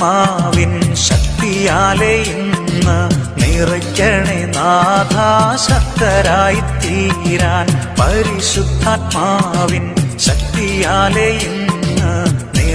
പരിശുദ്ധാത്മാവിൻ ശക്തിയാലെ ഇന്ന് നിറയ്ക്കണേ നാഥാശക്തരായിത്തീരാൻ ശക്തരായി തീരാൻ പരിശുദ്ധാത്മാവിൻ ശക്തിയാലെ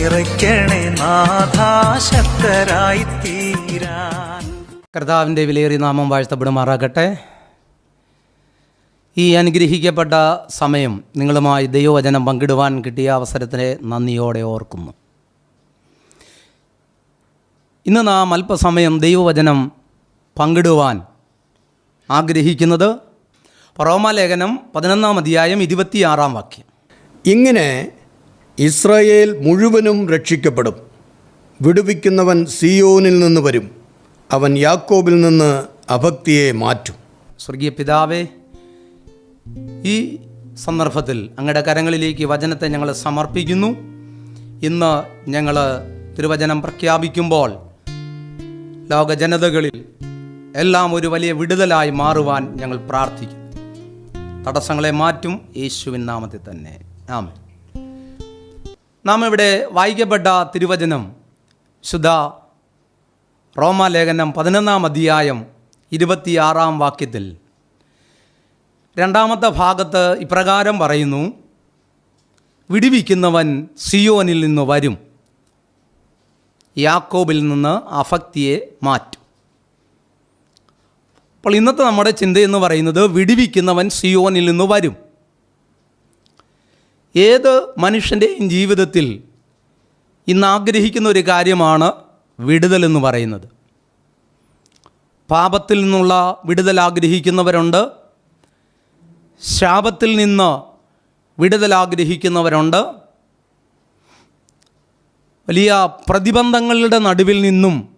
നിറയ്ക്കണേ നാഥാശക്തരായി തീരാൻ കർത്താവിന്റെ വിലയേറിയ നാമം വാഴ്ത്തപ്പെടുമാറാകട്ടെ. ഈ അനുഗ്രഹിക്കപ്പെട്ട സമയം നിങ്ങളുമായി ദൈവവചനം പങ്കിടുവാൻ കിട്ടിയ അവസരത്തിനെ നന്ദിയോടെ ഓർക്കുന്നു. ഇന്ന് നാം അല്പസമയം ദൈവവചനം പങ്കിടുവാൻ ആഗ്രഹിക്കുന്നത് റോമാലേഖനം പതിനൊന്നാം അധ്യായം ഇരുപത്തിയാറാം വാക്യം. ഇങ്ങനെ ഇസ്രായേൽ മുഴുവനും രക്ഷിക്കപ്പെടും. വിടുവിക്കുന്നവൻ സിയോനിൽ നിന്ന് വരും. അവൻ യാക്കോബിൽ നിന്ന് അഭക്തിയെ മാറ്റും. സ്വർഗീയ പിതാവേ ഈ സന്ദർഭത്തിൽ അങ്ങയുടെ കരങ്ങളിലേക്ക് വചനത്തെ ഞങ്ങൾ സമർപ്പിക്കുന്നു. ഇന്ന് ഞങ്ങൾ തിരുവചനം പ്രഖ്യാപിക്കുമ്പോൾ ലോക ജനതകളിൽ എല്ലാം ഒരു വലിയ വിടുതലായി മാറുവാൻ ഞങ്ങൾ പ്രാർത്ഥിക്കും തടസ്സങ്ങളെ മാറ്റും. യേശുവിൻ നാമത്തിൽ തന്നെ. ആമേൻ. നാം ഇവിടെ വായിക്കപ്പെട്ട തിരുവചനം ശുദ്ധ റോമാലേഖനം പതിനൊന്നാം അധ്യായം ഇരുപത്തിയാറാം വാക്യത്തിൽ. രണ്ടാമത്തെ ഭാഗത്ത് ഇപ്രകാരം പറയുന്നു വിടിവിക്കുന്നവൻ സിയോനിൽ നിന്ന് വരും. യാക്കോബിൽ നിന്ന് അഫക്തിയെ മാറ്റും. അപ്പോൾ ഇന്നത്തെ നമ്മുടെ ചിന്തയെന്ന് പറയുന്നത് വിടിവിക്കുന്നവൻ സിയോനിൽ നിന്ന് വരും. ഏത് മനുഷ്യന്റെയും ജീവിതത്തിൽ ഇന്ന് ആഗ്രഹിക്കുന്ന ഒരു കാര്യമാണ് വിടുതൽ എന്ന് പറയുന്നത്. പാപത്തിൽ നിന്നുള്ള വിടുതൽ ആഗ്രഹിക്കുന്നവരുണ്ട്. ശാപത്തിൽ നിന്ന് വിടുതൽ ആഗ്രഹിക്കുന്നവരുണ്ട്. വലിയ പ്രതിബന്ധങ്ങളുടെ നടുവിൽ നിന്നും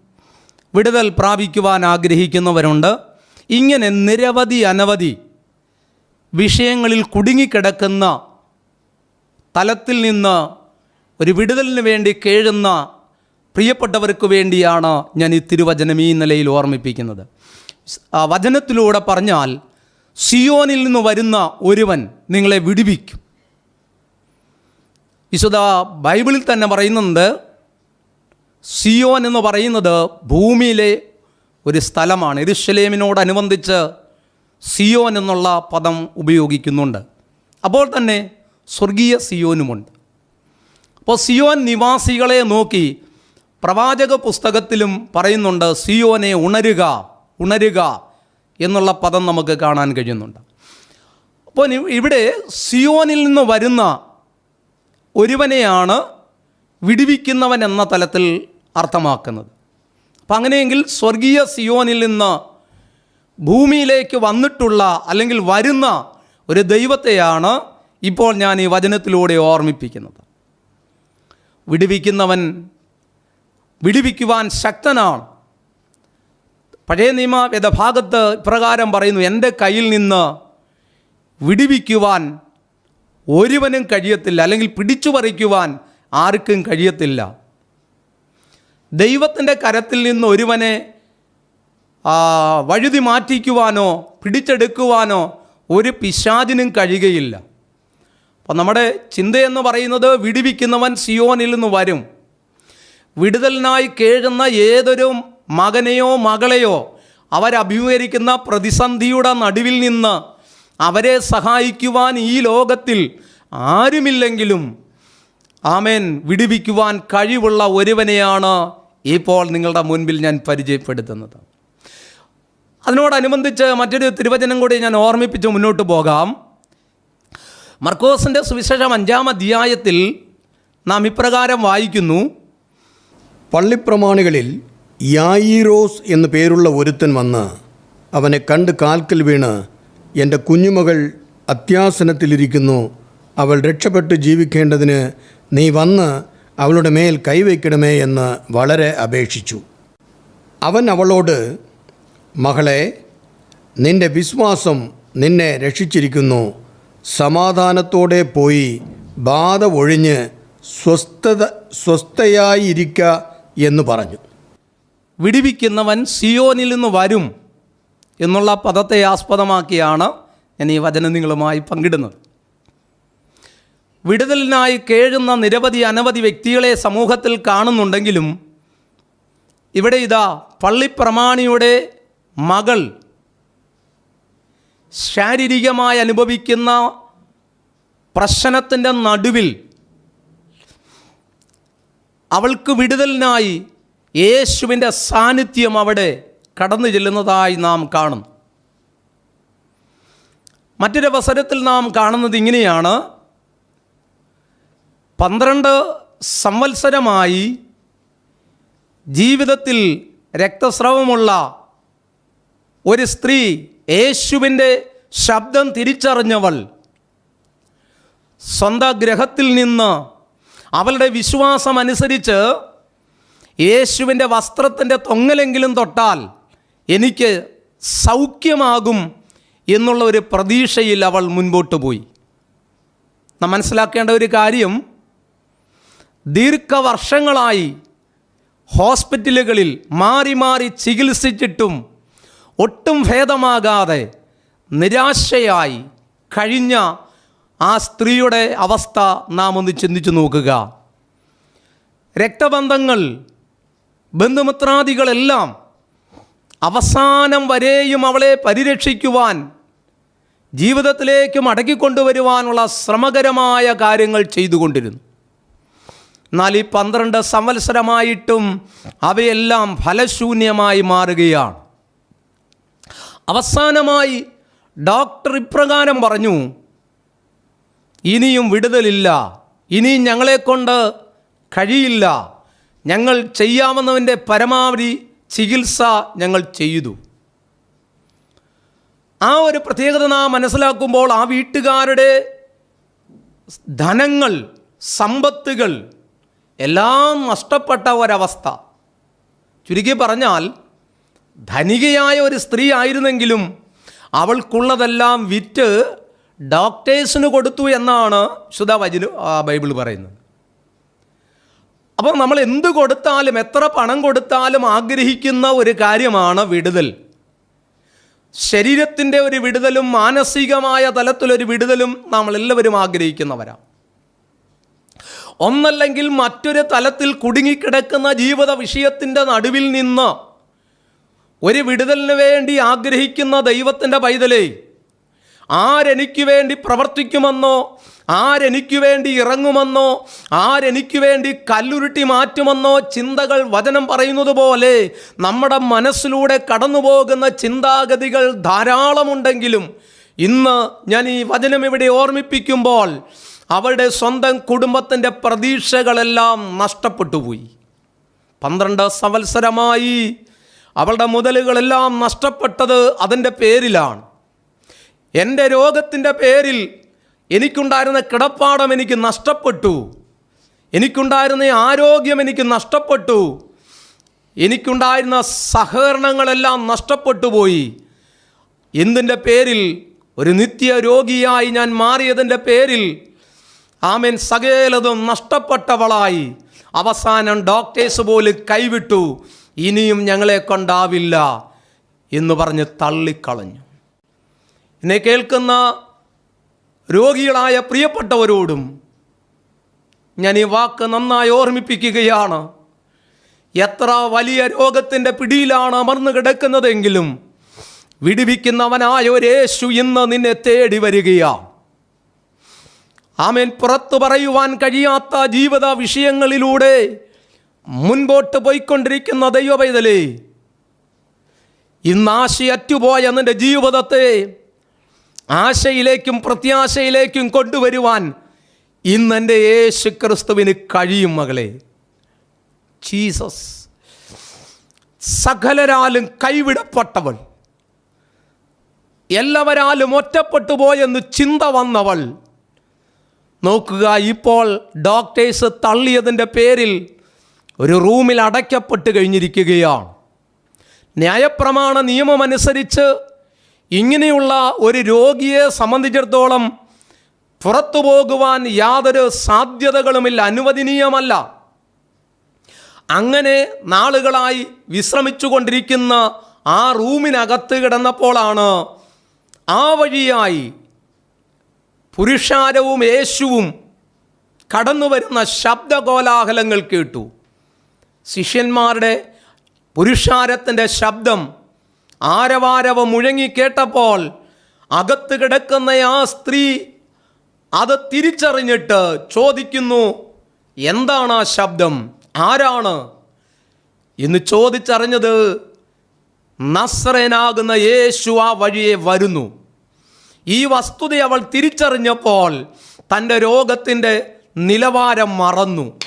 വിടുതൽ പ്രാപിക്കുവാൻ ആഗ്രഹിക്കുന്നവരുണ്ട്. ഇങ്ങനെ നിരവധി അനവധി വിഷയങ്ങളിൽ കുടുങ്ങിക്കിടക്കുന്ന തലത്തിൽ നിന്ന് ഒരു വിടുതലിന് വേണ്ടി കേഴുന്ന പ്രിയപ്പെട്ടവർക്ക് വേണ്ടിയാണ് ഞാൻ ഈ തിരുവചനം ഈ നിലയിൽ ഓർമ്മിപ്പിക്കുന്നത്. വചനത്തിലൂടെ പറഞ്ഞാൽ സിയോനിൽ നിന്ന് വരുന്ന ഒരുവൻ നിങ്ങളെ വിടുവിക്കും. വിശുദ്ധ ബൈബിളിൽ തന്നെ പറയുന്നുണ്ട് സിയോൻ എന്ന് പറയുന്നത് ഭൂമിയിലെ ഒരു സ്ഥലമാണ്. എരുഷലേമിനോടനുബന്ധിച്ച് സിയോൻ എന്നുള്ള പദം ഉപയോഗിക്കുന്നുണ്ട്. അപ്പോൾ തന്നെ സ്വർഗീയ സിയോനുമുണ്ട്. അപ്പോൾ സിയോൻ നിവാസികളെ നോക്കി പ്രവാചക പുസ്തകത്തിലും പറയുന്നുണ്ട് സിയോനെ ഉണരുക ഉണരുക എന്നുള്ള പദം നമുക്ക് കാണാൻ കഴിയുന്നുണ്ട്. അപ്പോൾ ഇവിടെ സിയോനിൽ നിന്ന് വരുന്ന ഒരുവനെയാണ് വിടിവിക്കുന്നവൻ എന്ന തലത്തിൽ അർത്ഥമാക്കുന്നത്. അപ്പം അങ്ങനെയെങ്കിൽ സ്വർഗീയ സിയോനിൽ നിന്ന് ഭൂമിയിലേക്ക് വന്നിട്ടുള്ള അല്ലെങ്കിൽ വരുന്ന ഒരു ദൈവത്തെയാണ് ഇപ്പോൾ ഞാൻ ഈ വചനത്തിലൂടെ ഓർമ്മിപ്പിക്കുന്നത്. വിടുവിക്കുന്നവൻ വിടുവിക്കുവാൻ ശക്തനാണ്. പഴയ നിയമ വേദഭാഗത്ത് ഇപ്രകാരം പറയുന്നു എന്റെ കയ്യിൽ നിന്ന് വിടുവിക്കുവാൻ ഒരുവനും കഴിയത്തില്ല അല്ലെങ്കിൽ പിടിച്ചു പറിക്കുവാൻ ആർക്കും കഴിയത്തില്ല. ദൈവത്തിന്റെ കരത്തിൽ നിന്ന് ഒരുവനെ വഴുതി മാറ്റിക്കുവാനോ പിടിച്ചെടുക്കുവാനോ ഒരു പിശാചിനും കഴിയുകയില്ല. അപ്പം നമ്മുടെ ചിന്തയെന്ന് പറയുന്നത് വിടിവിക്കുന്നവൻ സിയോനിൽ നിന്ന് വരും. വിടുതലിനായി കേഴുന്ന ഏതൊരു മകനെയോ മകളെയോ അവരഭിമുഖീകരിക്കുന്ന പ്രതിസന്ധിയുടെ നടുവിൽ നിന്ന് അവരെ സഹായിക്കുവാൻ ഈ ലോകത്തിൽ ആരുമില്ലെങ്കിലും ആമേൻ വിടുവിക്കുവാൻ കഴിവുള്ള ഒരുവനെയാണ് ഇപ്പോൾ നിങ്ങളുടെ മുൻപിൽ ഞാൻ പരിചയപ്പെടുത്തുന്നത്. അതിനോടനുബന്ധിച്ച് മറ്റൊരു തിരുവചനം കൂടി ഞാൻ ഓർമ്മിപ്പിച്ച് മുന്നോട്ട് പോകാം. മർക്കോസിന്റെ സുവിശേഷം അഞ്ചാം അധ്യായത്തിൽ നാം ഇപ്രകാരം വായിക്കുന്നു. പള്ളിപ്രമാണികളിൽ യായിറോസ് എന്നു പേരുള്ള ഒരുത്തൻ വന്ന് അവനെ കണ്ട് കാൽക്കൽ വീണ് എന്റെ കുഞ്ഞുമകൾ അത്യാസനത്തിലിരിക്കുന്നു അവൾ രക്ഷപ്പെട്ട് ജീവിക്കേണ്ടതിന് നീ വന്ന് അവളുടെ മേൽ കൈവയ്ക്കണമേ എന്ന് വളരെ അപേക്ഷിച്ചു. അവൻ അവളോട് മകളെ നിന്റെ വിശ്വാസം നിന്നെ രക്ഷിച്ചിരിക്കുന്നു സമാധാനത്തോടെ പോയി ബാധ ഒഴിഞ്ഞ് സ്വസ്ഥത സ്വസ്ഥയായിരിക്ക എന്ന് പറഞ്ഞു. വിടിവിക്കുന്നവൻ സിയോനിൽ നിന്ന് വരും എന്നുള്ള പദത്തെ ആസ്പദമാക്കിയാണ് ഞാൻ ഈ വചനം നിങ്ങളുമായി പങ്കിടുന്നത്. വിടുതലിനായി കേഴുന്ന നിരവധി അനവധി വ്യക്തികളെ സമൂഹത്തിൽ കാണുന്നുണ്ടെങ്കിലും ഇവിടെ ഇതാ പള്ളിപ്രമാണിയുടെ മകൾ ശാരീരികമായി അനുഭവിക്കുന്ന പ്രശ്നത്തിന്റെ നടുവിൽ അവൾക്ക് വിടുതലിനായി യേശുവിന്റെ സാന്നിധ്യം അവിടെ കടന്നു ചെല്ലുന്നതായി നാം കാണുന്നു. മറ്റൊരവസരത്തിൽ നാം കാണുന്നത് ഇങ്ങനെയാണ്. പന്ത്രണ്ട് സംവത്സരമായി ജീവിതത്തിൽ രക്തസ്രവമുള്ള ഒരു സ്ത്രീ യേശുവിന്റെ ശബ്ദം തിരിച്ചറിഞ്ഞവൾ സ്വന്തം ഗ്രഹത്തിൽ നിന്ന് അവളുടെ വിശ്വാസം അനുസരിച്ച് യേശുവിന്റെ വസ്ത്രത്തിന്റെ തൊങ്ങലെങ്കിലും തൊട്ടാൽ എനിക്ക് സൗഖ്യമാകും എന്നുള്ള ഒരു പ്രതീക്ഷയിൽ അവൾ മുൻപോട്ട് പോയി. നാം മനസ്സിലാക്കേണ്ട ഒരു കാര്യം ദീർഘവർഷങ്ങളായി ഹോസ്പിറ്റലുകളിൽ മാറി മാറി ചികിത്സിച്ചിട്ടും ഒട്ടും ഭേദമാകാതെ നിരാശയായി കഴിഞ്ഞ ആ സ്ത്രീയുടെ അവസ്ഥ നാം ഒന്ന് ചിന്തിച്ചു നോക്കുക. രക്തബന്ധങ്ങൾ ബന്ധുമിത്രാദികളെല്ലാം അവസാനം വരെയും അവളെ പരിരക്ഷിക്കുവാൻ ജീവിതത്തിലേക്ക് മടക്കിക്കൊണ്ടുവരുവാനുള്ള ശ്രമകരമായ കാര്യങ്ങൾ ചെയ്തുകൊണ്ടിരുന്നു. എന്നാൽ ഈ പന്ത്രണ്ട് സംവത്സരമായിട്ടും അവയെല്ലാം ഫലശൂന്യമായി മാറുകയാണ്. അവസാനമായി ഡോക്ടർ ഇപ്രകാരം പറഞ്ഞു ഇനിയും വിടുതലില്ല. ഇനിയും ഞങ്ങളെക്കൊണ്ട് കഴിയില്ല. ഞങ്ങൾ ചെയ്യാവുന്നവന്റെ പരമാവധി ചികിത്സ ഞങ്ങൾ ചെയ്തു. ആ ഒരു പ്രത്യേകത നാം മനസ്സിലാക്കുമ്പോൾ ആ വീട്ടുകാരുടെ ധനങ്ങൾ സമ്പത്തുകൾ എല്ലാം നഷ്ടപ്പെട്ട ഒരവസ്ഥ. ചുരുക്കി പറഞ്ഞാൽ ധനികയായ ഒരു സ്ത്രീ ആയിരുന്നെങ്കിലും അവൾക്കുള്ളതെല്ലാം വിറ്റ് ഡോക്ടേഴ്സിന് കൊടുത്തു എന്നാണ് ശുദ്ധ വചന ബൈബിൾ പറയുന്നത്. അപ്പോൾ നമ്മൾ എന്ത് കൊടുത്താലും എത്ര പണം കൊടുത്താലും ആഗ്രഹിക്കുന്ന ഒരു കാര്യമാണ് വിടുതൽ. ശരീരത്തിന്റെ ഒരു വിടുതലും മാനസികമായ തലത്തിലൊരു വിടുതലും നമ്മളെല്ലാവരും ആഗ്രഹിക്കുന്നവരാണ് ഒന്നല്ലെങ്കിൽ മറ്റൊരു തലത്തിൽ കുടുങ്ങിക്കിടക്കുന്ന ജീവിത വിഷയത്തിന്റെ നടുവിൽ നിന്ന് ഒരു വിടുതലിന് വേണ്ടി ആഗ്രഹിക്കുന്ന ദൈവത്തിന്റെ പൈതലേ ആരെനിക്ക് വേണ്ടി പ്രവർത്തിക്കുമെന്നോ ആരെനിക്ക് വേണ്ടി ഇറങ്ങുമെന്നോ ആരെനിക്ക് വേണ്ടി കല്ലുരുട്ടി മാറ്റുമെന്നോ ചിന്തകൾ വചനം പറയുന്നത് പോലെ നമ്മുടെ മനസ്സിലൂടെ കടന്നുപോകുന്ന ചിന്താഗതികൾ ധാരാളമുണ്ടെങ്കിലും ഇന്ന് ഞാൻ ഈ വചനം ഇവിടെ ഓർമ്മിപ്പിക്കുമ്പോൾ അവരുടെ സ്വന്തം കുടുംബത്തിന്റെ പ്രതീക്ഷകളെല്ലാം നഷ്ടപ്പെട്ടു പോയി പന്ത്രണ്ട് സംവത്സരമായി അവളുടെ മുതലുകളെല്ലാം നഷ്ടപ്പെട്ടത് അതിന്റെ പേരിലാണ്. എന്റെ രോഗത്തിന്റെ പേരിൽ എനിക്കുണ്ടായിരുന്ന കിടപ്പാടം എനിക്ക് നഷ്ടപ്പെട്ടു. എനിക്കുണ്ടായിരുന്ന ആരോഗ്യം എനിക്ക് നഷ്ടപ്പെട്ടു. എനിക്കുണ്ടായിരുന്ന സഹകരണങ്ങളെല്ലാം നഷ്ടപ്പെട്ടു പോയി. എന്തിന്റെ പേരിൽ? ഒരു നിത്യ രോഗിയായി ഞാൻ മാറിയതിന്റെ പേരിൽ. ആമേൻ സകലതും നഷ്ടപ്പെട്ടവളായി. അവസാനം ഡോക്ടേഴ്സ് പോലും കൈവിട്ടു. ഇനിയും ഞങ്ങളെ കൊണ്ടാവില്ല എന്ന് പറഞ്ഞ് തള്ളിക്കളഞ്ഞു. എന്നെ കേൾക്കുന്ന രോഗികളായ പ്രിയപ്പെട്ടവരോടും ഞാൻ ഈ വാക്ക് നന്നായി ഓർമ്മിപ്പിക്കുകയാണ്. എത്ര വലിയ രോഗത്തിന്റെ പിടിയിലാണ് അമർന്നു കിടക്കുന്നതെങ്കിലും വിടിവിക്കുന്നവനായ യേശു ഇന്ന് നിന്നെ തേടി വരികയാണ് ആമേൻ. പുറത്തു പറയുവാൻ കഴിയാത്ത ജീവിത വിഷയങ്ങളിലൂടെ മുൻപോട്ട് പോയിക്കൊണ്ടിരിക്കുന്ന ദൈവപൈതലേ ഇന്ന് ആശയറ്റുപോയ നിന്റെ ജീവിതത്തെ ആശയിലേക്കും പ്രത്യാശയിലേക്കും കൊണ്ടുവരുവാൻ ഇന്ന് എന്റെ യേശു ക്രിസ്തുവിന് കഴിയും മകളെ. ജീസസ് സകലരാലും കൈവിടപ്പെട്ടവൾ. എല്ലാവരാലും ഒറ്റപ്പെട്ടു പോയെന്ന് ചിന്ത വന്നവൾ. നോക്കുക ഇപ്പോൾ ഡോക്ടേഴ്സ് തള്ളിയതിന്റെ പേരിൽ ഒരു റൂമിൽ അടയ്ക്കപ്പെട്ട് കഴിഞ്ഞിരിക്കുകയാണ്. ന്യായപ്രമാണ നിയമമനുസരിച്ച് ഇങ്ങനെയുള്ള ഒരു രോഗിയെ സംബന്ധിച്ചിടത്തോളം പുറത്തു പോകുവാൻ യാതൊരു സാധ്യതകളുമില്ല അനുവദനീയമല്ല. അങ്ങനെ നാളുകളായി വിശ്രമിച്ചു കൊണ്ടിരിക്കുന്ന ആ റൂമിനകത്ത് കിടന്നപ്പോഴാണ് ആ വഴിയായി പുരുഷാരവും യേശുവും കടന്നു വരുന്ന ശബ്ദകോലാഹലങ്ങൾ കേട്ടു. ശിഷ്യന്മാരുടെ പുരുഷാരത്തിന്റെ ശബ്ദം ആരവാരവ മുഴങ്ങി കേട്ടപ്പോൾ അകത്ത് കിടക്കുന്ന ആ സ്ത്രീ അത് തിരിച്ചറിഞ്ഞിട്ട് ചോദിക്കുന്നു എന്താണ് ആ ശബ്ദം? ആരാണ്? എന്ന് ചോദിച്ചറിഞ്ഞത് നസ്രനാകുന്ന യേശു ആ വഴിയെ വരുന്നു. ഈ വസ്തുത അവൾ തിരിച്ചറിഞ്ഞപ്പോൾ തന്റെ രോഗത്തിന്റെ നിലവാരം മറന്നു.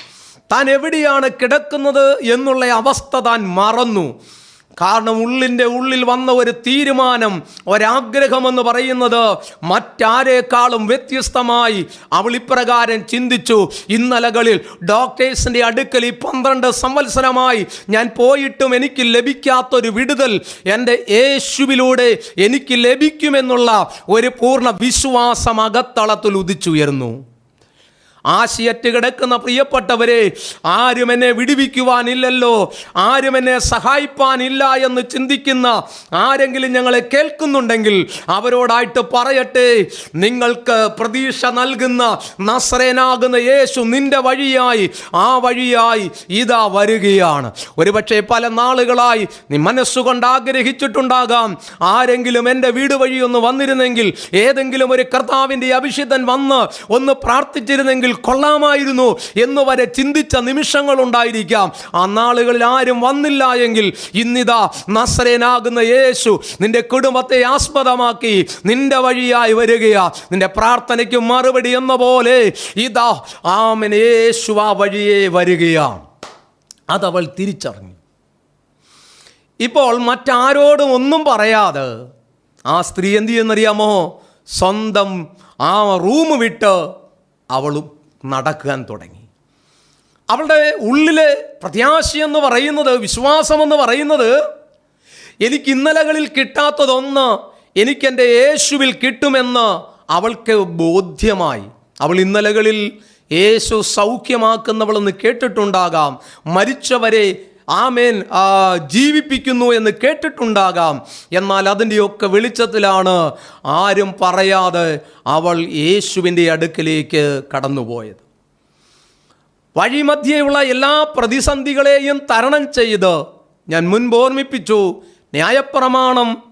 താൻ എവിടെയാണ് കിടക്കുന്നത് എന്നുള്ള അവസ്ഥ താൻ മറന്നു. കാരണം ഉള്ളിന്റെ ഉള്ളിൽ വന്ന ഒരു തീരുമാനം ഒരാഗ്രഹമെന്ന് പറയുന്നത് മറ്റാരേക്കാളും വ്യത്യസ്തമായി അവൾ ഇപ്രകാരം ചിന്തിച്ചു. ഇന്നലകളിൽ ഡോക്ടേഴ്സിന്റെ അടുക്കൽ ഈ പന്ത്രണ്ട് സംവത്സരമായി ഞാൻ പോയിട്ടും എനിക്ക് ലഭിക്കാത്തൊരു വിടുതൽ എന്റെ യേശുവിലൂടെ എനിക്ക് ലഭിക്കുമെന്നുള്ള ഒരു പൂർണ വിശ്വാസം അകത്തളത്തിൽ ഉദിച്ചുയർന്നു ആശയറ്റ് കിടക്കുന്ന പ്രിയപ്പെട്ടവരെ ആരും എന്നെ വിടുവിക്കുവാനില്ലല്ലോ. ആരും എന്നെ സഹായിപ്പാനില്ല എന്ന് ചിന്തിക്കുന്ന ആരെങ്കിലും ഞങ്ങളെ കേൾക്കുന്നുണ്ടെങ്കിൽ അവരോടായിട്ട് പറയട്ടെ. നിങ്ങൾക്ക് പ്രതീക്ഷ നൽകുന്ന നസ്രേനാകുന്ന യേശു നിന്റെ വഴിയായി ആ വഴിയായി ഇതാ വരികയാണ്. ഒരുപക്ഷെ പല നാളുകളായി നീ മനസ്സുകൊണ്ട് ആഗ്രഹിച്ചിട്ടുണ്ടാകാം. ആരെങ്കിലും എന്റെ വീട് വഴി ഒന്ന് വന്നിരുന്നെങ്കിൽ ഏതെങ്കിലും ഒരു കർത്താവിന്റെ അഭിഷിതൻ വന്ന് ഒന്ന് പ്രാർത്ഥിച്ചിരുന്നെങ്കിൽ കൊള്ളാമായിരുന്നു എന്ന് വരെ ചിന്തിച്ച നിമിഷങ്ങൾ ഉണ്ടായിരിക്കാം ആ നാളുകളിൽ ആരും വന്നില്ല എങ്കിൽ ഇന്നിതാ നസ്രേനാകുന്ന യേശു നിന്റെ കുടുംബത്തെ ആസ്പദമാക്കി നിന്റെ വഴിയായി വരികയാ. നിന്റെ പ്രാർത്ഥനയ്ക്ക് മറുപടി എന്ന പോലെ ഇതാ ആമൻ യേശു ആ വഴിയെ വരികയാണ് അതവൾ തിരിച്ചറിഞ്ഞു. ഇപ്പോൾ മറ്റാരോടും ഒന്നും പറയാതെ ആ സ്ത്രീ എന്ത് ചെയ്യുന്നറിയാമോ സ്വന്തം ആ റൂം വിട്ട് അവളും നടക്കാൻ തുടങ്ങി. അവളുടെ ഉള്ളിലെ പ്രത്യാശയെന്ന് പറയുന്നത് വിശ്വാസമെന്ന് പറയുന്നത് എനിക്ക് ഇന്നലകളിൽ കിട്ടാത്തതൊന്ന് എനിക്കെന്റെ യേശുവിൽ കിട്ടുമെന്ന് അവൾക്ക് ബോധ്യമായി. അവൾ ഇന്നലകളിൽ യേശു സൗഖ്യമാക്കുന്നവളെന്ന് കേട്ടിട്ടുണ്ടാകാം. മരിച്ചവരെ ആമേൻ ജീവിപ്പിക്കുന്നു എന്ന് കേട്ടിട്ടുണ്ടാകാം. എന്നാൽ അതിന്റെയൊക്കെ വെളിച്ചത്തിലാണ് ആരും പറയാതെ അവൾ യേശുവിന്റെ അടുക്കിലേക്ക് കടന്നുപോയത്. വഴിമധ്യേയുള്ള എല്ലാ പ്രതിസന്ധികളെയും തരണം ചെയ്ത് ഞാൻ മുൻപ് ഓർമ്മിപ്പിച്ചു ന്യായപ്രമാണം.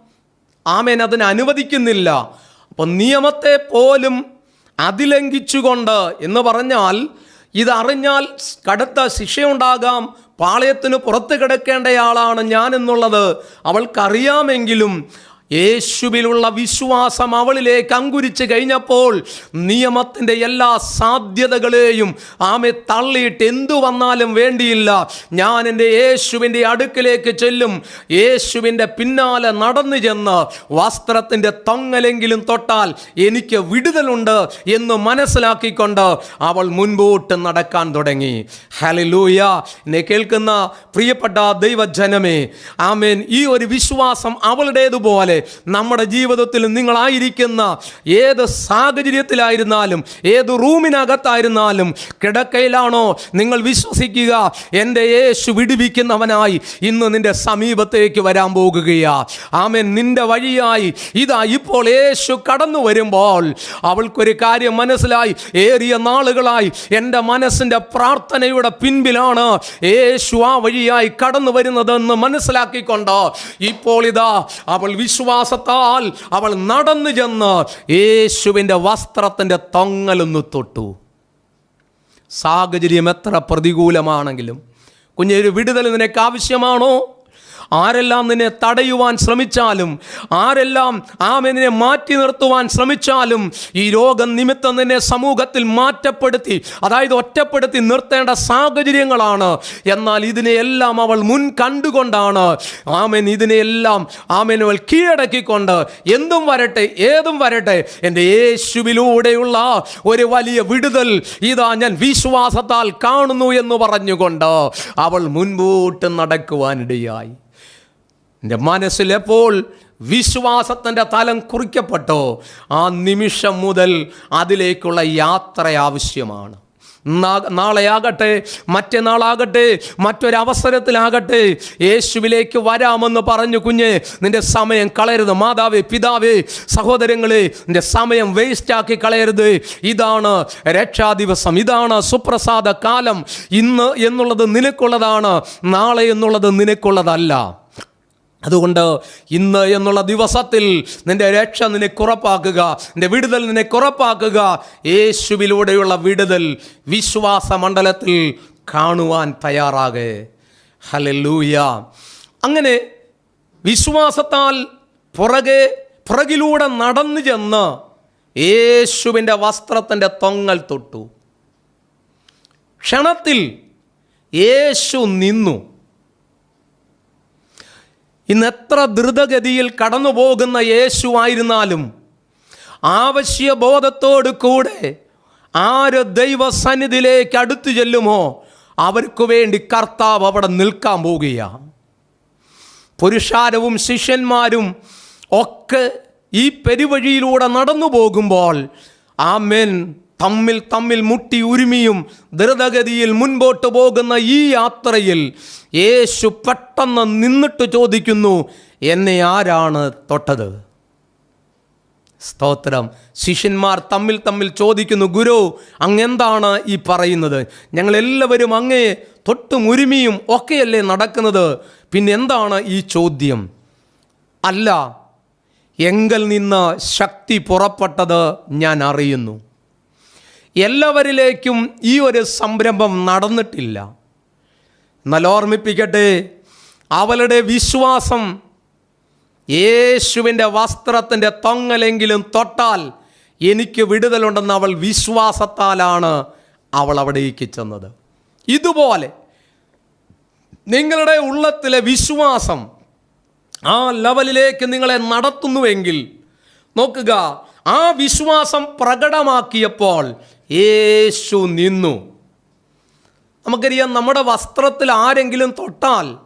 ആമേൻ അതിന് അനുവദിക്കുന്നില്ല. അപ്പം നിയമത്തെ പോലും അതിലംഘിച്ചുകൊണ്ട് എന്ന് പറഞ്ഞാൽ ഇതറിഞ്ഞാൽ കടുത്ത ശിക്ഷയുണ്ടാകാം. പാളയത്തിന് പുറത്ത് കിടക്കേണ്ടയാളാണ് ഞാൻ എന്നുള്ളത് അവൾക്കറിയാമെങ്കിലും യേശുവിലുള്ള വിശ്വാസം അവളിലേക്ക് അങ്കുരിച്ച് കഴിഞ്ഞപ്പോൾ നിയമത്തിന്റെ എല്ലാ സാധ്യതകളെയും ആമെ തള്ളിയിട്ട് എന്തു വന്നാലും വേണ്ടിയില്ല. ഞാൻ എന്റെ യേശുവിന്റെ അടുക്കിലേക്ക് ചെല്ലും. യേശുവിന്റെ പിന്നാലെ നടന്നു ചെന്ന് വസ്ത്രത്തിന്റെ തൊങ്ങലെങ്കിലും തൊട്ടാൽ എനിക്ക് വിടുതലുണ്ട് എന്ന് മനസ്സിലാക്കിക്കൊണ്ട് അവൾ മുൻപോട്ട് നടക്കാൻ തുടങ്ങി. ഹലിലൂയ എന്നെ കേൾക്കുന്ന പ്രിയപ്പെട്ട ദൈവജനമേ ആമേൻ. ഈ ഒരു വിശ്വാസം അവളുടേതുപോലെ നമ്മുടെ ജീവിതത്തിൽ നിങ്ങളായിരിക്കുന്ന ഏത് സാഹചര്യത്തിലായിരുന്നാലും ഏത് റൂമിനകത്തായിരുന്നാലും കിടക്കയിലാണോ നിങ്ങൾ വിശ്വസിക്കുക എന്റെ യേശു വിടിവിക്കുന്നവനായി ഇന്ന് നിന്റെ സമീപത്തേക്ക് വരാൻ പോകുകയാ. ആമേൻ. നിന്റെ വഴിയായി ഇതാ ഇപ്പോൾ യേശു കടന്നു വരുമ്പോൾ അവൾക്കൊരു കാര്യം മനസ്സിലായി. ഏറിയ നാളുകളായി എന്റെ മനസ്സിന്റെ പ്രാർത്ഥനയുടെ പിൻപിലാണ് യേശു ആ വഴിയായി കടന്നു വരുന്നതെന്ന് മനസ്സിലാക്കിക്കൊണ്ട് ഇപ്പോൾ ഇതാ അവൾ വിശ്വാസത്താൽ അവൾ നടന്നു ചെന്ന് യേശുവിന്റെ വസ്ത്രത്തിന്റെ തൊങ്ങലൊന്ന് തൊട്ടു. സാഹചര്യം എത്ര പ്രതികൂലമാണെങ്കിലും കുഞ്ഞൊരു വിടുതൽ നിനക്ക് ആവശ്യമാണോ? ആരെല്ലാം നിന്നെ തടയുവാൻ ശ്രമിച്ചാലും ആരെല്ലാം ആമെന്നിനെ മാറ്റി നിർത്തുവാൻ ശ്രമിച്ചാലും ഈ രോഗം നിമിത്തം നിന്നെ സമൂഹത്തിൽ മാറ്റപ്പെടുത്തി അതായത് ഒറ്റപ്പെടുത്തി നിർത്തേണ്ട സാഹചര്യങ്ങളാണ്. എന്നാൽ ഇതിനെയെല്ലാം അവൾ മുൻ കണ്ടുകൊണ്ടാണ്. ആമൻ ഇതിനെയെല്ലാം ആമൻ അവൾ കീഴടക്കിക്കൊണ്ട് എന്തും വരട്ടെ ഏതും വരട്ടെ എന്റെ യേശുവിലൂടെയുള്ള ഒരു വലിയ വിടുതൽ ഇതാ ഞാൻ വിശ്വാസത്താൽ കാണുന്നു എന്ന് പറഞ്ഞുകൊണ്ട് അവൾ മുൻപോട്ട് നടക്കുവാനിടയായി. എന്റെ മനസ്സിൽ എപ്പോൾ വിശ്വാസത്തിന്റെ തലം കുറിക്കപ്പെട്ടോ ആ നിമിഷം മുതൽ അതിലേക്കുള്ള യാത്ര ആവശ്യമാണ്. നാളെയാകട്ടെ മറ്റന്നാളാകട്ടെ മറ്റൊരവസരത്തിലാകട്ടെ യേശുവിലേക്ക് വരാമെന്ന് പറഞ്ഞു കുഞ്ഞ് നിന്റെ സമയം കളയരുത്. മാതാവേ പിതാവേ സഹോദരങ്ങളെ നിന്റെ സമയം വേസ്റ്റാക്കി കളയരുത്. ഇതാണ് രക്ഷാദിവസം ഇതാണ് സുപ്രസാദ കാലം. ഇന്ന് എന്നുള്ളത് നിനക്കുള്ളതാണ് നാളെ എന്നുള്ളത് നിനക്കുള്ളതല്ല. അതുകൊണ്ട് ഇന്ന് എന്നുള്ള ദിവസത്തിൽ നിന്റെ രക്ഷ നിന്നെ ഉറപ്പാക്കുക നിന്റെ വിടുതൽ നിന്നെ ഉറപ്പാക്കുക. യേശുവിലൂടെയുള്ള വിടുതൽ വിശ്വാസ മണ്ഡലത്തിൽ കാണുവാൻ തയ്യാറാകെ. ഹലലൂയ അങ്ങനെ വിശ്വാസത്താൽ പുറകെ പുറകിലൂടെ നടന്നു ചെന്ന് യേശുവിന്റെ വസ്ത്രത്തിന്റെ തൊങ്ങൽ തൊട്ടു. ക്ഷണത്തിൽ യേശു നിന്നു. ഇന്ന് എത്ര ദ്രുതഗതിയിൽ കടന്നു പോകുന്ന യേശു ആയിരുന്നാലും ആവശ്യബോധത്തോടു കൂടെ ആര് ദൈവസന്നിധിയിലേക്ക് അടുത്തു ചെല്ലുമോ അവർക്ക് വേണ്ടി കർത്താവ് അവിടെ നിൽക്കാൻ പോവുകയാണ് പുരുഷാരവും ശിഷ്യന്മാരും ഒക്കെ ഈ പെരുവഴിയിലൂടെ നടന്നു പോകുമ്പോൾ ആമേൻ തമ്മിൽ തമ്മിൽ മുട്ടി ഉരുമിയും ദ്രുതഗതിയിൽ മുൻപോട്ട് പോകുന്ന ഈ യാത്രയിൽ യേശു പെട്ടെന്ന് നിന്നിട്ട് ചോദിക്കുന്നു എന്നെ ആരാണ് തൊട്ടത്? സ്തോത്രം. ശിഷ്യന്മാർ തമ്മിൽ തമ്മിൽ ചോദിക്കുന്നു ഗുരു അങ്ങെന്താണ് ഈ പറയുന്നത്? ഞങ്ങളെല്ലാവരും അങ്ങയെ തൊട്ടും ഉരുമിയും ഒക്കെയല്ലേ നടക്കുന്നത്? പിന്നെ എന്താണ് ഈ ചോദ്യം? അല്ല എങ്കിൽ നിന്ന് ശക്തി പുറപ്പെട്ടത് ഞാൻ അറിയുന്നു. എല്ലാവരിലേക്കും ഈ ഒരു സംരംഭം നടന്നിട്ടില്ല. എന്നാൽ ഓർമ്മിപ്പിക്കട്ടെ അവളുടെ വിശ്വാസം യേശുവിന്റെ വസ്ത്രത്തിന്റെ തൊങ്ങലെങ്കിലും തൊട്ടാൽ എനിക്ക് വിടുതലുണ്ടെന്ന് അവൾ വിശ്വാസത്താലാണ് അവൾ അവിടേക്ക് ചെന്നത്. ഇതുപോലെ നിങ്ങളുടെ ഉള്ളത്തിലെ വിശ്വാസം ആ ലെവലിലേക്ക് നിങ്ങളെ നടത്തുന്നുവെങ്കിൽ നോക്കുക ആ വിശ്വാസം പ്രകടമാക്കിയപ്പോൾ യേശു നിന്നു. നമുക്കറിയാം നമ്മുടെ വസ്ത്രത്തിൽ ആരെങ്കിലും തൊട്ടാൽ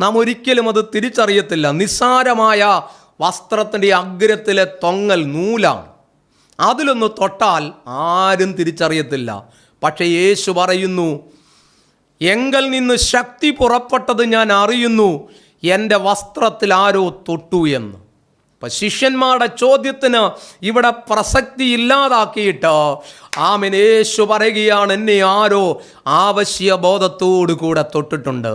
നാം ഒരിക്കലും അത് തിരിച്ചറിയത്തില്ല. നിസ്സാരമായ വസ്ത്രത്തിന്റെ അഗ്രത്തിലെ തൊങ്ങൽ നൂലാണ്. അതിലൊന്ന് തൊട്ടാൽ ആരും തിരിച്ചറിയത്തില്ല. പക്ഷേ യേശു പറയുന്നു എങ്കിൽ നിന്ന് ശക്തി പുറപ്പെട്ടത് ഞാൻ അറിയുന്നു എന്റെ വസ്ത്രത്തിൽ ആരോ തൊട്ടു എന്ന്. അപ്പം ശിഷ്യന്മാരുടെ ചോദ്യത്തിന് ഇവിടെ പ്രസക്തി ഇല്ലാതാക്കിയിട്ട് ആമിനേശു പറയുകയാണ് എന്നെ ആരോ ആവശ്യ ആവശ്യബോധത്തോടു കൂടെ തൊട്ടിട്ടുണ്ട്.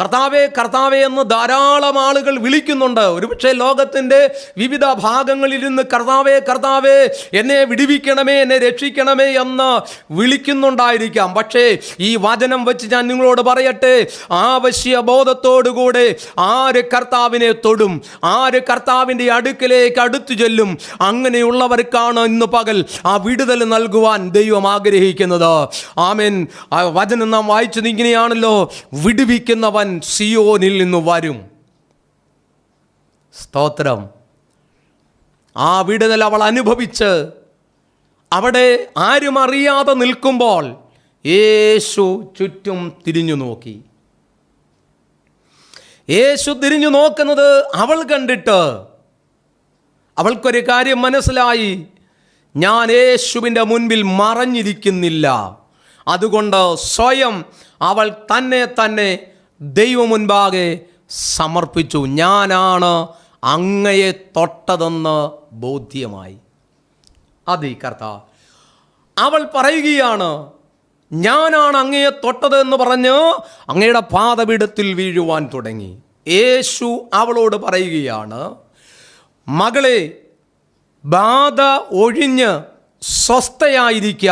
കർത്താവേ കർത്താവേ എന്ന് ധാരാളം ആളുകൾ വിളിക്കുന്നുണ്ട്. ഒരുപക്ഷെ ലോകത്തിന്റെ വിവിധ ഭാഗങ്ങളിലിരുന്ന് കർത്താവേ കർത്താവേ എന്നെ വിടിവിക്കണമേ എന്നെ രക്ഷിക്കണമേ എന്ന് വിളിക്കുന്നുണ്ടായിരിക്കാം. പക്ഷേ ഈ വചനം വെച്ച് ഞാൻ നിങ്ങളോട് പറയട്ടെ ആവശ്യ ബോധത്തോടുകൂടെ ആര് കർത്താവിനെ തൊടും ആര് കർത്താവിന്റെ അടുക്കിലേക്ക് അടുത്തു ചെല്ലും അങ്ങനെയുള്ളവർക്കാണ് ഇന്ന് പകൽ ആ വിടുതൽ നൽകുവാൻ ദൈവം ആഗ്രഹിക്കുന്നത്. ആമേൻ. വചനം നാം വായിച്ചത് ഇങ്ങനെയാണല്ലോ വിടുവിക്കുന്നവൻ സിയോനിൽ നിന്ന് വരും. സ്തോത്രം. ആ വിടുതൽ അവൾ അനുഭവിച്ച് അവിടെ ആരും അറിയാതെ നിൽക്കുമ്പോൾ യേശു ചുറ്റും തിരിഞ്ഞു നോക്കി. യേശു തിരിഞ്ഞു നോക്കുന്നത് അവൾ കണ്ടിട്ട്. അവൾക്കൊരു കാര്യം മനസ്സിലായി. ഞാൻ യേശുവിന്റെ മുൻപിൽ മറഞ്ഞിരിക്കുന്നില്ല. അതുകൊണ്ട് സ്വയം അവൾ തന്നെ തന്നെ ദൈവ മുൻപാകെ സമർപ്പിച്ചു. ഞാനാണ് അങ്ങയെ തൊട്ടതെന്ന് ബോധ്യമായി. അതി കർത്താവ് അവൾ പറയുകയാണ് ഞാനാണ് അങ്ങയെ തൊട്ടത് എന്ന് പറഞ്ഞ് അങ്ങയുടെ പാതപീഠത്തിൽ വീഴുവാൻ തുടങ്ങി. യേശു അവളോട് പറയുകയാണ് മകളെ ബാധ ഒഴിഞ്ഞ് സ്വസ്ഥയായിരിക്ക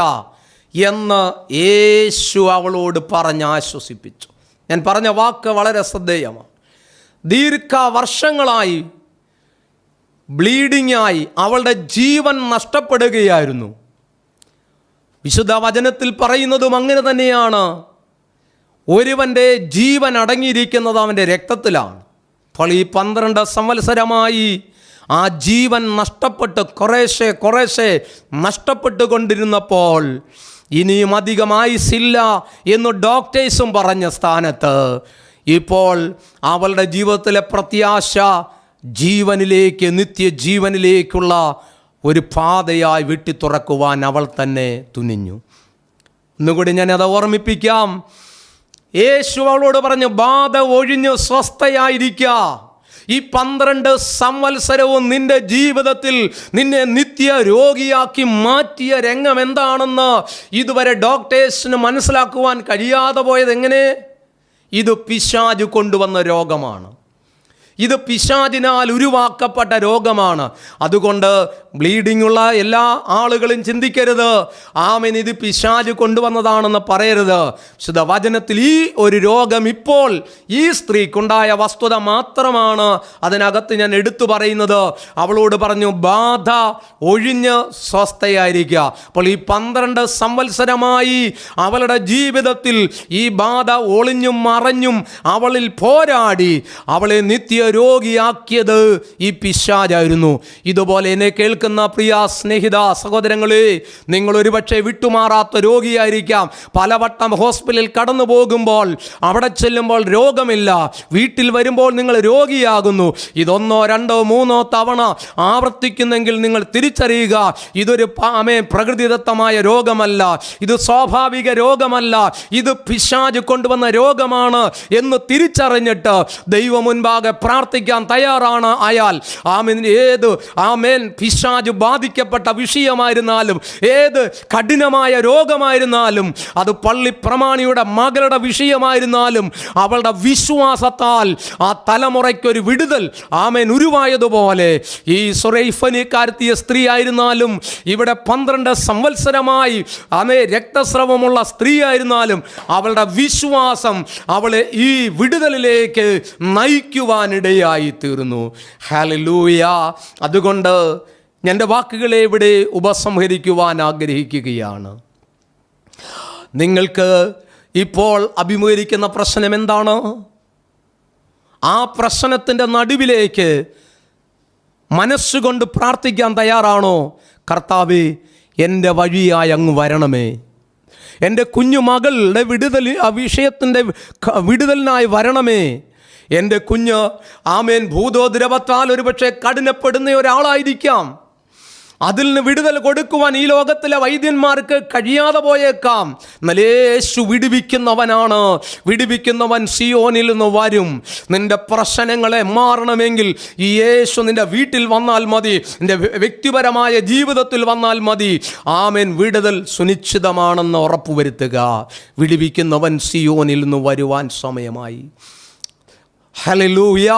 എന്ന് യേശു അവളോട് പറഞ്ഞ് ആശ്വസിപ്പിച്ചു. ഞാൻ പറഞ്ഞ വാക്ക് വളരെ ശ്രദ്ധേയമാണ്. ദീർഘ വർഷങ്ങളായി ബ്ലീഡിങ്ങായി അവളുടെ ജീവൻ നഷ്ടപ്പെടുകയായിരുന്നു. വിശുദ്ധ വചനത്തിൽ പറയുന്നതും അങ്ങനെ തന്നെയാണ്. ഒരുവന്റെ ജീവൻ അടങ്ങിയിരിക്കുന്നത് അവന്റെ രക്തത്തിലാണ്. അപ്പോൾ ഈ പന്ത്രണ്ട് സംവത്സരമായി ആ ജീവൻ നഷ്ടപ്പെട്ട് കുറേശ്ശെ കുറേശ്ശെ നഷ്ടപ്പെട്ടുകൊണ്ടിരുന്നപ്പോൾ ഇനിയും അധികം ആയുസില്ല എന്ന് ഡോക്ടേഴ്സും പറഞ്ഞ സ്ഥാനത്ത്. ഇപ്പോൾ അവളുടെ ജീവിതത്തിലെ പ്രത്യാശ ജീവനിലേക്ക് നിത്യജീവനിലേക്കുള്ള ഒരു പാതയായി വെട്ടി തുറക്കുവാൻ അവൾ തന്നെ തുനിഞ്ഞു. ഒന്നുകൂടി ഞാൻ അത് ഓർമ്മിപ്പിക്കാം. യേശു അവളോട് പറഞ്ഞു ബാധ ഒഴിഞ്ഞ് സ്വസ്ഥയായിരിക്കുക ഈ പന്ത്രണ്ട് സംവത്സരവും നിന്റെ ജീവിതത്തിൽ നിന്നെ നിത്യ രോഗിയാക്കി മാറ്റിയ രംഗം എന്താണെന്ന് ഇതുവരെ ഡോക്ടേഴ്സിന് മനസ്സിലാക്കുവാൻ കഴിയാതെ പോയത് എങ്ങനെ ഇത് പിശാജ് കൊണ്ടുവന്ന രോഗമാണ്. ഇത് പിശാദിനാൽ ഉരുവാക്കപ്പെട്ട രോഗമാണ്. അതുകൊണ്ട് ബ്ലീഡിംഗ് ഉള്ള എല്ലാ ആളുകളും ചിന്തിക്കരുത്. ആമൻ ഇത് പിശാജ് കൊണ്ടുവന്നതാണെന്ന് പറയരുത്. ശുദ്ധ വചനത്തിൽ ഈ ഒരു രോഗം ഇപ്പോൾ ഈ സ്ത്രീക്കുണ്ടായ വസ്തുത മാത്രമാണ് അതിനകത്ത് ഞാൻ എടുത്തു പറയുന്നത്. അവളോട് പറഞ്ഞു ബാധ ഒഴിഞ്ഞ് സ്വസ്ഥയായിരിക്കുക. അപ്പോൾ ഈ പന്ത്രണ്ട് സംവത്സരമായി അവളുടെ ജീവിതത്തിൽ ഈ ബാധ ഒളിഞ്ഞും മറഞ്ഞും അവളിൽ പോരാടി. അവളെ നിത്യ രോഗിയാക്കിയത് ഈ പിശാചായിരുന്നു. ഇതുപോലെ എന്നെ കേൾക്കുന്ന പ്രിയ സ്നേഹിത സഹോദരങ്ങളെ നിങ്ങൾ ഒരുപക്ഷെ വിട്ടുമാറാത്ത രോഗിയായിരിക്കാം. പലവട്ടം ഹോസ്പിറ്റലിൽ കടന്നു പോകുമ്പോൾ അവിടെ ചെല്ലുമ്പോൾ രോഗമില്ല. വീട്ടിൽ വരുമ്പോൾ നിങ്ങൾ രോഗിയാകുന്നു. ഇതൊന്നോ രണ്ടോ മൂന്നോ തവണ ആവർത്തിക്കുന്നെങ്കിൽ നിങ്ങൾ തിരിച്ചറിയുക ഇതൊരു പാമേ പ്രകൃതിദത്തമായ രോഗമല്ല. ഇത് സ്വാഭാവിക രോഗമല്ല. ഇത് പിശാജ് കൊണ്ടുവന്ന രോഗമാണ് എന്ന് തിരിച്ചറിഞ്ഞിട്ട് ദൈവം മുൻപാകെ പ്രാർത്ഥിക്കാൻ തയ്യാറാണ് അയാൾ. ആമേൻ ഏത് ആമേൻ പിശാജ് ബാധിക്കപ്പെട്ട വിഷയമായിരുന്നാലും ഏത് കഠിനമായ രോഗമായിരുന്നാലും അത് പള്ളി പ്രമാണിയുടെ മകളുടെ വിഷയമായിരുന്നാലും അവളുടെ വിശ്വാസത്താൽ ആ തലമുറയ്ക്കൊരു വിടുതൽ ആമേൻ ഉരുവായതുപോലെ ഈ സുറൈഫനിക്കാരത്തിയ സ്ത്രീ ആയിരുന്നാലും ഇവിടെ പന്ത്രണ്ട് സംവത്സരമായി അതേ രക്തസ്രവമുള്ള സ്ത്രീ ആയിരുന്നാലും അവളുടെ വിശ്വാസം അവളെ ഈ വിടുതലിലേക്ക് നയിക്കുവാനിടയായി തീർന്നു. ഹാലലൂയ അതുകൊണ്ട് എന്റെ വാക്കുകളെ ഇവിടെ ഉപസംഹരിക്കുവാൻ ആഗ്രഹിക്കുകയാണ്. നിങ്ങൾക്ക് ഇപ്പോൾ അഭിമുഖീകരിക്കുന്ന പ്രശ്നം എന്താണ്? ആ പ്രശ്നത്തിന്റെ നടുവിലേക്ക് മനസ്സുകൊണ്ട് പ്രാർത്ഥിക്കാൻ തയ്യാറാണോ? കർത്താവ് എന്റെ വഴിയായി അങ്ങ് വരണമേ. എന്റെ കുഞ്ഞു മകളുടെ വിടുതൽ ആ വിഷയത്തിന്റെ വിടുതലിനായി വരണമേ. എന്റെ കുഞ്ഞ് ആമേൻ ഭൂതോദ്രവത്താൽ ഒരുപക്ഷെ കഠിനപ്പെടുന്ന ഒരാളായിരിക്കാം. അതിൽ നിന്ന് വിടുതൽ കൊടുക്കുവാൻ ഈ ലോകത്തിലെ വൈദ്യന്മാർക്ക് കഴിയാതെ പോയേക്കാം. നലേശു വിടുവിക്കുന്നവനാണ്. വിടുവിക്കുന്നവൻ സിയോനിൽ നിന്ന് വരും. നിന്റെ പ്രശ്നങ്ങളെ മാറണമെങ്കിൽ ഈ യേശു നിന്റെ വീട്ടിൽ വന്നാൽ മതി. നിന്റെ വ്യക്തിപരമായ ജീവിതത്തിൽ വന്നാൽ മതി. ആമേൻ വിടുതൽ സുനിശ്ചിതമാണെന്ന് ഉറപ്പുവരുത്തുക. വിടുവിക്കുന്നവൻ സിയോനിൽ നിന്ന് വരുവാൻ സമയമായി. ഹലലൂയ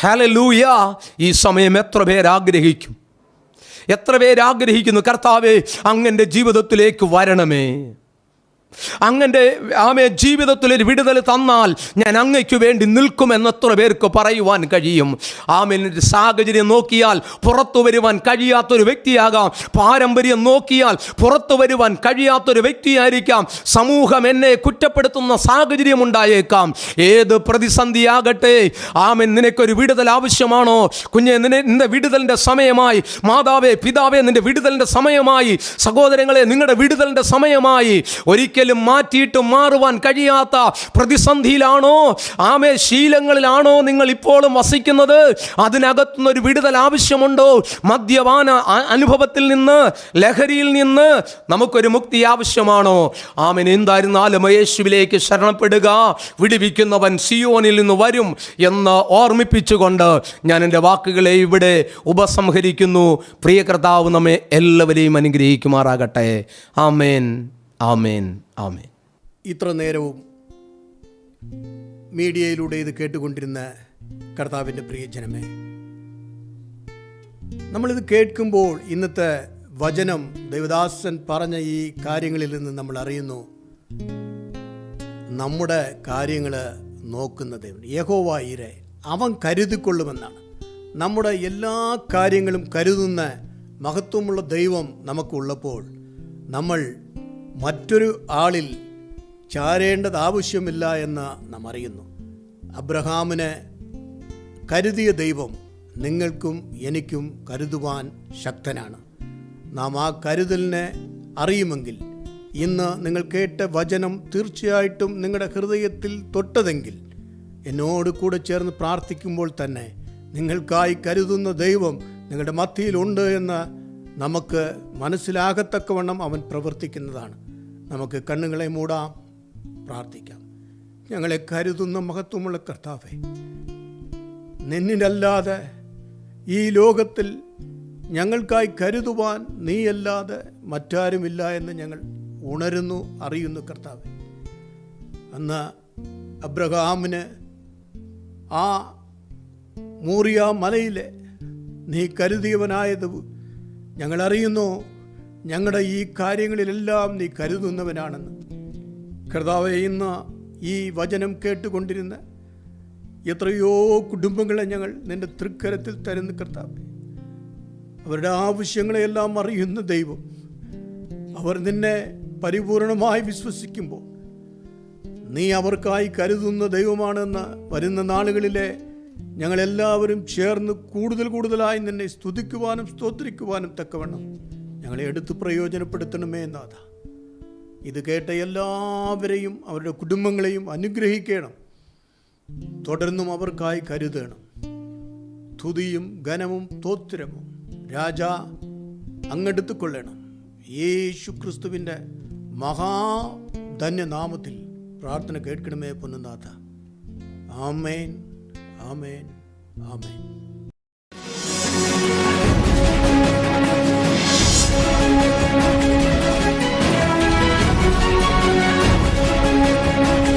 ഹലലൂയ ഈ സമയം എത്ര പേർ ആഗ്രഹിക്കും? എത്ര പേരാഗ്രഹിക്കുന്നു കർത്താവെ അങ്ങന്റെ ജീവിതത്തിലേക്ക് വരണമേ. അങ്ങന്റെ ആമെ ജീവിതത്തിൽ ഒരു വിടുതൽ തന്നാൽ ഞാൻ അങ്ങയ്ക്ക് വേണ്ടി നിൽക്കുമെന്ന് എത്ര പേർക്ക് പറയുവാൻ കഴിയും. ആമേന്റെ സാഹചര്യം നോക്കിയാൽ പുറത്തു വരുവാൻ കഴിയാത്തൊരു വ്യക്തിയാകാം. പാരമ്പര്യം നോക്കിയാൽ പുറത്തു വരുവാൻ കഴിയാത്തൊരു വ്യക്തിയായിരിക്കാം. സമൂഹം എന്നെ കുറ്റപ്പെടുത്തുന്ന സാഹചര്യം ഉണ്ടായേക്കാം. ഏത് പ്രതിസന്ധിയാകട്ടെ ആമൻ നിനക്കൊരു വിടുതൽ ആവശ്യമാണോ? കുഞ്ഞെ നിന്നെ നിന്റെ വിടുതലിന്റെ സമയമായി മാതാവേ പിതാവേ നിന്റെ വിടുതലിന്റെ സമയമായി സഹോദരങ്ങളെ നിങ്ങളുടെ വിടുതലിന്റെ സമയമായി ഒരിക്കലും മാറ്റിയിട്ട് മാറുവാൻ കഴിയാത്ത പ്രതിസന്ധിയിലാണോ? ആമേ ശീലങ്ങളിലാണോ നിങ്ങൾ ഇപ്പോഴും വസിക്കുന്നത്? അതിനകത്തുനിന്നൊരു വിടുതൽ ആവശ്യമുണ്ടോ? മദ്യപാന അനുഭവത്തിൽ നിന്ന് ലഹരിയിൽ നിന്ന് നമുക്കൊരു മുക്തി ആവശ്യമാണോ? ആമൻ എന്തായിരുന്നാലും യേശുവിലേക്ക് ശരണപ്പെടുക. വിടിവിക്കുന്നവൻ സിയോനിൽ നിന്ന് വരും എന്ന് ഓർമ്മിപ്പിച്ചുകൊണ്ട് ഞാൻ എന്റെ വാക്കുകളെ ഇവിടെ ഉപസംഹരിക്കുന്നു. പ്രിയ കർത്താവ് നമ്മെ എല്ലാവരെയും അനുഗ്രഹിക്കുമാറാകട്ടെ. ആമേൻ. ആമേൻ ആമേൻ. ഇത്ര നേരവും മീഡിയയിലൂടെ ഇത് കേട്ടുകൊണ്ടിരുന്ന കർത്താവിന്റെ പ്രിയജനമേ നമ്മളിത് കേൾക്കുമ്പോൾ ഇന്നത്തെ വചനം ദേവദാസൻ പറഞ്ഞ ഈ കാര്യങ്ങളിൽ നിന്ന് നമ്മൾ അറിയുന്നു നമ്മുടെ കാര്യങ്ങൾ നോക്കുന്ന ദൈവം യഹോവായിരെ അവൻ കരുതിക്കൊള്ളുമെന്നാണ്. നമ്മുടെ എല്ലാ കാര്യങ്ങളും കരുതുന്ന മഹത്വമുള്ള ദൈവം നമുക്കുള്ളപ്പോൾ നമ്മൾ മറ്റൊരു ആളിൽ ചാരേണ്ടത് ആവശ്യമില്ല എന്ന് നാം അറിയുന്നു. അബ്രഹാമിനെ കരുതിയ ദൈവം നിങ്ങൾക്കും എനിക്കും കരുതുവാൻ ശക്തനാണ്. നാം ആ കരുതലിനെ അറിയുമെങ്കിൽ ഇന്ന് നിങ്ങൾ കേട്ട വചനം തീർച്ചയായിട്ടും നിങ്ങളുടെ ഹൃദയത്തിൽ തൊട്ടതെങ്കിൽ എന്നോട് കൂടെ ചേർന്ന് പ്രാർത്ഥിക്കുമ്പോൾ തന്നെ നിങ്ങൾക്കായി കരുതുന്ന ദൈവം നിങ്ങളുടെ മത്തിയിലുണ്ട് എന്ന് നമുക്ക് മനസ്സിലാകത്തക്കവണ്ണം അവൻ പ്രവർത്തിക്കുന്നതാണ്. നമുക്ക് കണ്ണുകളെ മൂടാം. പ്രാർത്ഥിക്കാം. ഞങ്ങളെ കരുതുന്ന മഹത്വമുള്ള കർത്താവെ നിന്നിനല്ലാതെ ഈ ലോകത്തിൽ ഞങ്ങൾക്കായി കരുതുവാൻ നീയല്ലാതെ മറ്റാരുമില്ല എന്ന് ഞങ്ങൾ ഉണരുന്നു അറിയുന്നു കർത്താവെ. അന്ന് അബ്രഹാമിന് ആ മൂറിയ മലയിലെ നീ കരുതിയവനായത് ഞങ്ങൾ അറിയുന്നു. ഞങ്ങളുടെ ഈ കാര്യങ്ങളിലെല്ലാം നീ കരുതുന്നവനാണെന്ന്. കർത്താവെ ഇന്ന് ഈ വചനം കേട്ടുകൊണ്ടിരുന്ന എത്രയോ കുടുംബങ്ങളെ ഞങ്ങൾ നിന്റെ തൃക്കരത്തിൽ തരുന്ന കർത്താവെ. അവരുടെ ആവശ്യങ്ങളെയെല്ലാം അറിയുന്ന ദൈവം അവർ നിന്നെ പരിപൂർണമായി വിശ്വസിക്കുമ്പോൾ നീ അവർക്കായി കരുതുന്ന ദൈവമാണെന്ന് വരുന്ന നാളുകളിലെ ഞങ്ങളെല്ലാവരും ചേർന്ന് കൂടുതൽ കൂടുതലായി നിന്നെ സ്തുതിക്കുവാനും സ്തോത്രിക്കുവാനും തക്കവണ്ണം ഞങ്ങളെ എടുത്ത് പ്രയോജനപ്പെടുത്തണമേ നാഥ ഇത് കേട്ട എല്ലാവരെയും അവരുടെ കുടുംബങ്ങളെയും അനുഗ്രഹിക്കണം. തുടർന്നും അവർക്കായി കരുതണം. തുതിയും ഘനവും തോത്തിരമും രാജ അങ്ങെടുത്തു കൊള്ളണം. യേശു ക്രിസ്തുവിന്റെ മഹാധന്യനാമത്തിൽ പ്രാർത്ഥന കേൾക്കണമേ പൊന്നുനാഥ. ആമേൻ ആമേൻ ആമേൻ. Thank you.